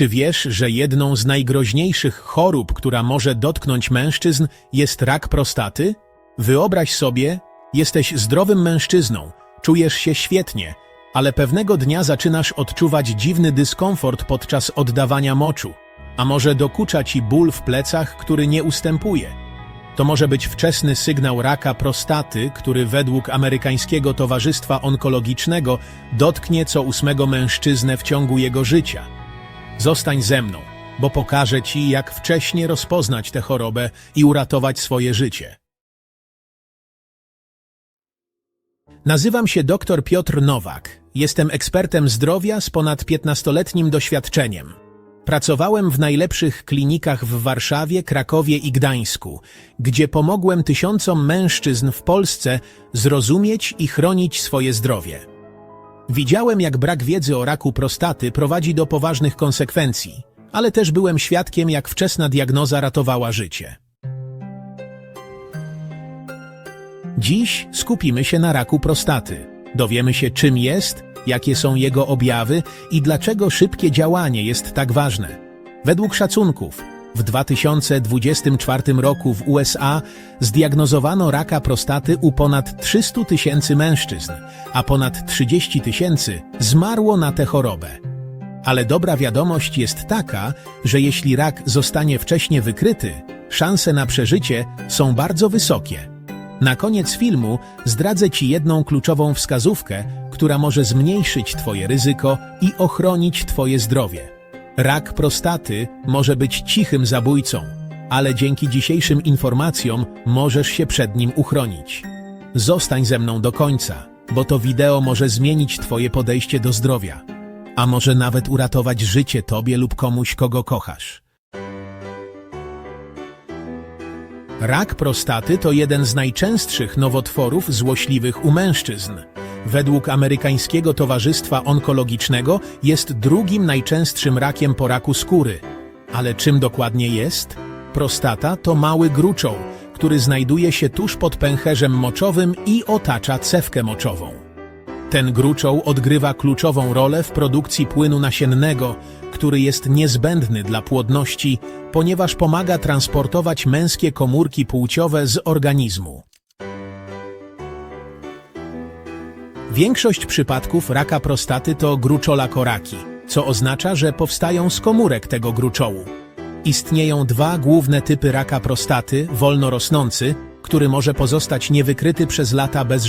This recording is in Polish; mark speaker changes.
Speaker 1: Czy wiesz, że jedną z najgroźniejszych chorób, która może dotknąć mężczyzn, jest rak prostaty? Wyobraź sobie, jesteś zdrowym mężczyzną, czujesz się świetnie, ale pewnego dnia zaczynasz odczuwać dziwny dyskomfort podczas oddawania moczu, a może dokucza ci ból w plecach, który nie ustępuje. To może być wczesny sygnał raka prostaty, który według amerykańskiego Towarzystwa Onkologicznego dotknie co ósmego mężczyznę w ciągu jego życia. Zostań ze mną, bo pokażę ci, jak wcześnie rozpoznać tę chorobę i uratować swoje życie. Nazywam się dr Piotr Nowak. Jestem ekspertem zdrowia z ponad 15-letnim doświadczeniem. Pracowałem w najlepszych klinikach w Warszawie, Krakowie i Gdańsku, gdzie pomogłem tysiącom mężczyzn w Polsce zrozumieć i chronić swoje zdrowie. Widziałem, jak brak wiedzy o raku prostaty prowadzi do poważnych konsekwencji, ale też byłem świadkiem, jak wczesna diagnoza ratowała życie. Dziś skupimy się na raku prostaty. Dowiemy się, czym jest, jakie są jego objawy i dlaczego szybkie działanie jest tak ważne. Według szacunków, w 2024 roku w USA zdiagnozowano raka prostaty u ponad 300 tysięcy mężczyzn, a ponad 30 tysięcy zmarło na tę chorobę. Ale dobra wiadomość jest taka, że jeśli rak zostanie wcześnie wykryty, szanse na przeżycie są bardzo wysokie. Na koniec filmu zdradzę Ci jedną kluczową wskazówkę, która może zmniejszyć Twoje ryzyko i ochronić Twoje zdrowie. Rak prostaty może być cichym zabójcą, ale dzięki dzisiejszym informacjom możesz się przed nim uchronić. Zostań ze mną do końca, bo to wideo może zmienić Twoje podejście do zdrowia, a może nawet uratować życie Tobie lub komuś, kogo kochasz. Rak prostaty to jeden z najczęstszych nowotworów złośliwych u mężczyzn. Według amerykańskiego Towarzystwa Onkologicznego jest drugim najczęstszym rakiem po raku skóry. Ale czym dokładnie jest? Prostata to mały gruczoł, który znajduje się tuż pod pęcherzem moczowym i otacza cewkę moczową. Ten gruczoł odgrywa kluczową rolę w produkcji płynu nasiennego, który jest niezbędny dla płodności, ponieważ pomaga transportować męskie komórki płciowe z organizmu. Większość przypadków raka prostaty to gruczolakoraki, co oznacza, że powstają z komórek tego gruczołu. Istnieją dwa główne typy raka prostaty, wolno rosnący, który może pozostać niewykryty przez lata bez żadnych